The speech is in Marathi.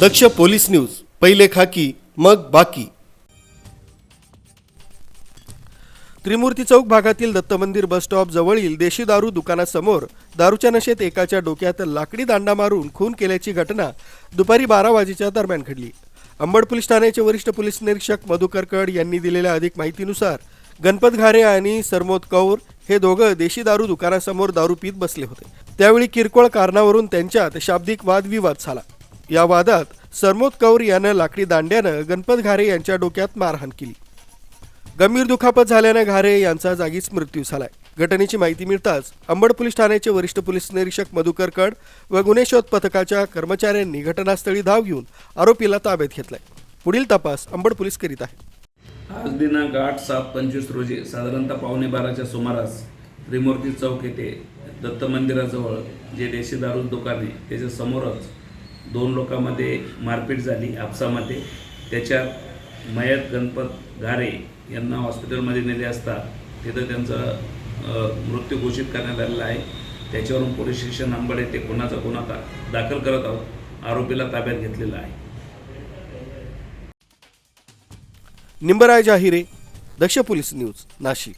दक्ष पोलीस न्यूज पहिले खाकी मग बाकी. त्रिमूर्ती चौक भागातील दत्त मंदिर बस स्टॉप जवळील देशी दारू दुकानासमोर दारूच्या नशेत एकाच्या डोक्यात लाकडी दांडा मारून खून केल्याची घटना दुपारी बारा वाजेच्या दरम्यान घडली. अंबड पोलीस ठाण्याचे वरिष्ठ पोलीस निरीक्षक मधुकर कड यांनी दिलेल्या अधिक माहितीनुसार गणपत घारे आणि सरमोद कौर हे दोघं देशी दारू दुकानासमोर दारू पीत बसले होते. त्यावेळी किरकोळ कारणावरून त्यांच्यात शाब्दिक वादविवाद झाला. या वादात सरमोद कौर यानं लाकडी दांड्यानं गणपत घारे यांच्या डोक्यात मारहाण केली. गंभीर दुखापत झाल्यानं घारे यांचा जागीच मृत्यू झालाय. घटनेची माहिती मिळताच अंबड पोलीस ठाण्याचे वरिष्ठ पोलीस निरीक्षक मधुकर कड व गुन्हे शोध पथकाच्या कर्मचाऱ्यांनी घटनास्थळी धाव घेऊन आरोपीला ताब्यात घेतलाय. पुढील तपास अंबड पोलीस करीत आहे. आज दिनांक आठ सात पंचवीस रोजी साधारणतः पावणे बाराच्या सुमारास त्रिमूर्ती चौक येथे दत्त मंदिराजवळ जे देशी दारू दुकान आहे त्याच्या समोरच दोन लोकांमध्ये मारपीट झाली आपसामध्ये. त्याच्यात मयत गणपत घारे यांना हॉस्पिटलमध्ये नेले असता तिथं त्यांचा मृत्यू घोषित करण्यात आलेला आहे. त्याच्यावरून पोलीस स्टेशन अंबड येथे कोणाचा गुन्हा दाखल करत आहोत आरोपीला ताब्यात घेतलेला आहे. Nimbrai Jahire Daksh police news Nashik.